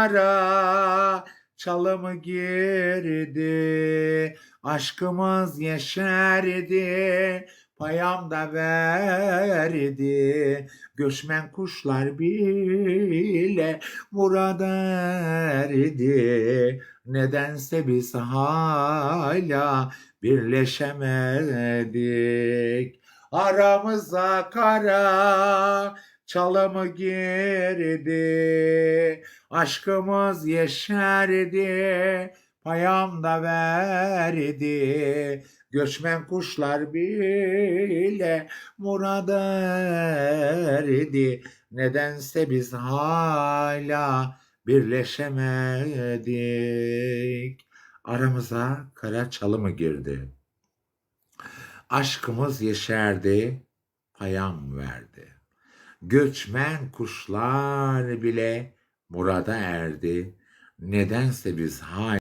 Ara çalımı girdi, aşkımız yeşerdi, payam da verdi. Göçmen kuşlar bile murad erdi. Nedense biz hala birleşemedik. Aramıza kara çalımı girdi. Aşkımız yeşerdi, payam da verdi. Göçmen kuşlar bile murad erdi. Nedense biz hala birleşemedik. Aramıza kara çalı mı girdi? Aşkımız yeşerdi, payam verdi. Göçmen kuşlar bile murada erdi. Nedense biz hala